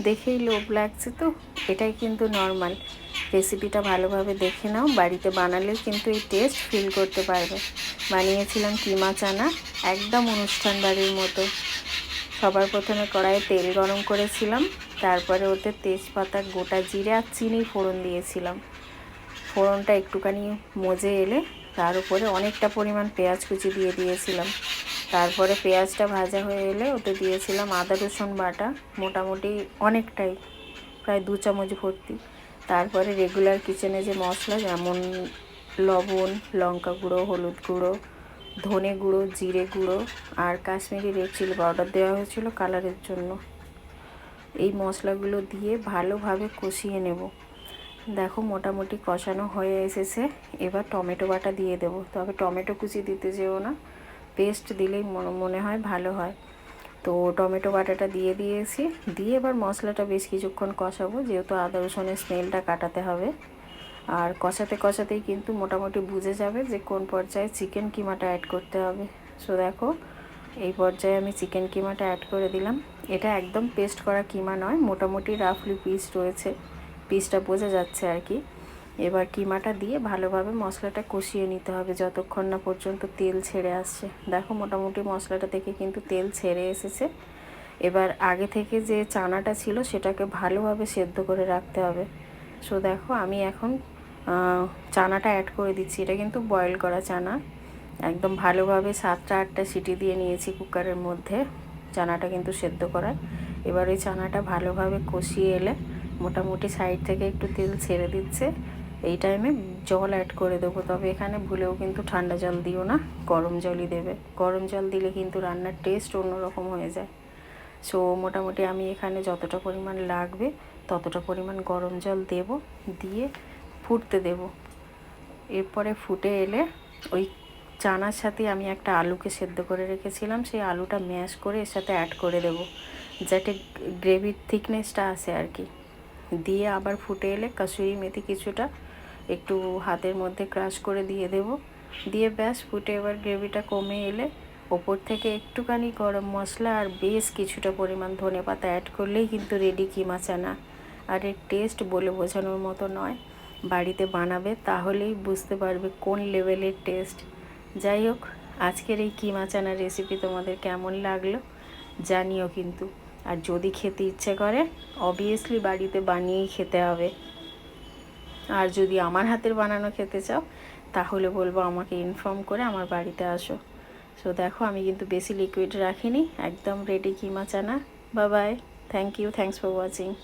দেখেই লোভ লাগছে তো, এটাই কিন্তু নর্মাল রেসিপিটা ভালোভাবে দেখে নাও, বাড়িতে বানালেও কিন্তু এই টেস্ট ফিল করতে পারবে। বানিয়েছিলাম কিমা চানা, একদম অনুষ্ঠান বাড়ির মতো। সবার প্রথমে কড়াইয়ে তেল গরম করেছিলাম, তারপরে ওতে তেজপাতা, গোটা জিরে আর চিনি ফোড়ন দিয়েছিলাম। ফোড়নটা একটুখানি মজে এলে, তার উপরে অনেকটা পরিমাণ পেঁয়াজ কুচি দিয়ে দিয়েছিলাম। তারপরে পেঁয়াজটা ভাজা হয়ে এলে ওতে দিয়েছিলাম আদা, রসুন বাটা, মোটামুটি অনেকটাই, প্রায় দু চামচ ভর্তি। তারপরে রেগুলার কিচেনে যে মশলা, যেমন লবণ, লঙ্কা গুঁড়ো, হলুদ গুঁড়ো, ধনে গুঁড়ো, জিরে গুঁড়ো আর কাশ্মীরি রেড চিলি পাউডার দেওয়া হয়েছিল কালারের জন্য। এই মশলাগুলো দিয়ে ভালোভাবে কষিয়ে নেব। দেখো মোটামুটি কষানো হয়ে এসেছে। এবার টমেটো বাটা দিয়ে দেবো। তবে টমেটো কুচি দিতে যেও না। পেস্ট দিলেই মনে- মনে হয় ভালো হয়। তো টমেটো বাটাটা দিয়ে দিয়েছি। দিয়ে এবার মশলাটা বেশ কিছুক্ষণ কষাবো, যেহেতু আদা, রসুনের স্মেলটা কাটাতে হবে। আর কষাতে, কষাতেই কিন্তু মোটামুটি বুঝে যাবে যে কোন পর্যায়ে চিকেন কিমাটা অ্যাড করতে হবে। সো দেখো, এই পর্যায়ে আমি চিকেন কিমাটা অ্যাড করে দিলাম। এটা একদম পেস্ট করা কিমা নয়, মোটামুটি রাফলি পিস রয়েছে। পিসটা বোঝা যাচ্ছে আর কি। এবার কিমাটা দিয়ে ভালোভাবে মশলাটা কষিয়ে নিতে হবে যতক্ষণ না পর্যন্ত তেল ছেড়ে আসছে। দেখো মোটামুটি মশলাটা থেকে কিন্তু তেল ছেড়ে এসেছে। এবার আগে থেকে যে চানাটা ছিল সেটাকে ভালোভাবে সেদ্ধ করে রাখতে হবে। সো দেখো আমি এখন চানাটা অ্যাড করে দিচ্ছি। এটা কিন্তু বয়েল করা চানা। একদম ভালোভাবে সাতটা আটটা সিটি দিয়ে নিয়েছি কুকারের মধ্যে চানাটা কিন্তু সেদ্ধ করায় এবার ওই চানাটা ভালোভাবে কষিয়ে এলে মোটামুটি সাইড থেকে একটু তেল ছেড়ে দিচ্ছে। এই টাইমে জল অ্যাড করে দেবো। তবে এখানে ভুলেও কিন্তু ঠান্ডা জল দিও না গরম জলই দেবে। গরম জল দিলে কিন্তু রান্নার টেস্ট অন্যরকম হয়ে যায়। সো মোটামুটি আমি এখানে যতটা পরিমাণ লাগবে ততটা পরিমাণ গরম জল দেব দিয়ে ফুটতে দেব। এরপরে ফুটে এলে ওই চানার সাথে আমি একটা আলুকে সেদ্ধ করে রেখেছিলাম সেই আলুটা ম্যাশ করে এর সাথে অ্যাড করে দেব। যাতে গ্রেভির থিকনেসটা আসে আর কি। দিয়ে আবার ফুটে এলে কাসুরি মেথি কিছুটা একটু হাতের মধ্যে ক্রাশ করে দিয়ে দেব। দিয়ে ব্যাস, ফুটে এবার গ্রেভিটা কমে এলে ওপর থেকে একটুখানি গরম মশলা আর বেশ কিছুটা পরিমাণ ধনে পাতা অ্যাড করলেই কিন্তু রেডি কিমা চানা। আর এর টেস্ট বলে বোঝানোর মতো নয়। বাড়িতে বানাবে তাহলেই বুঝতে পারবে কোন লেভেলের টেস্ট যাই হোক, আজকের এই কিমা চানার রেসিপি তোমাদের কেমন লাগল জানিও কিন্তু। আর যদি খেতে ইচ্ছে করে অবভিয়াসলি বাড়িতে বানিয়েই খেতে হবে। আর যদি আমার হাতের বানানো খেতে চাও, তাহলে বলব আমাকে ইনফর্ম করে আমার বাড়িতে আসো। সো দেখো, আমি কিন্তু বেশি লিকুইড রাখিনি, একদম রেডি কিমা চানা। বা bye thank you thanks for watching